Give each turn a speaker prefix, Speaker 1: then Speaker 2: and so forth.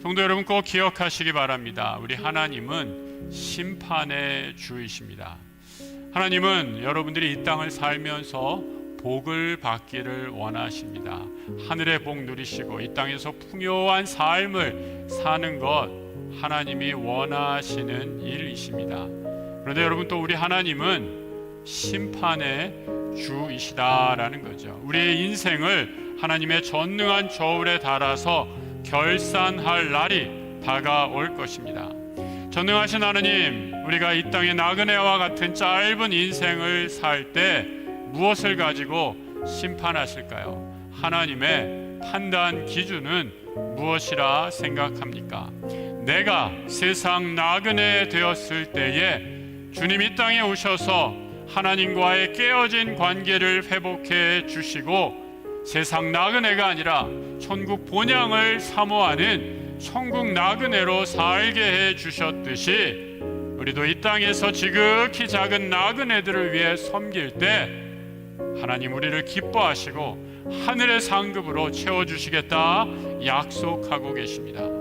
Speaker 1: 성도 여러분 꼭 기억하시기 바랍니다. 우리 하나님은 심판의 주이십니다. 하나님은 여러분들이 이 땅을 살면서 복을 받기를 원하십니다. 하늘의 복 누리시고 이 땅에서 풍요한 삶을 사는 것 하나님이 원하시는 일이십니다. 그런데 여러분 또 우리 하나님은 심판의 주이시다라는 거죠. 우리의 인생을 하나님의 전능한 저울에 달아서 결산할 날이 다가올 것입니다. 전능하신 하나님, 우리가 이 땅의 나그네와 같은 짧은 인생을 살 때 무엇을 가지고 심판하실까요? 하나님의 판단 기준은 무엇이라 생각합니까? 내가 세상 나그네 되었을 때에 주님 이 땅에 오셔서 하나님과의 깨어진 관계를 회복해 주시고 세상 나그네가 아니라 천국 본향을 사모하는 천국 나그네로 살게 해 주셨듯이 우리도 이 땅에서 지극히 작은 나그네들을 위해 섬길 때 하나님 우리를 기뻐하시고 하늘의 상급으로 채워 주시겠다 약속하고 계십니다.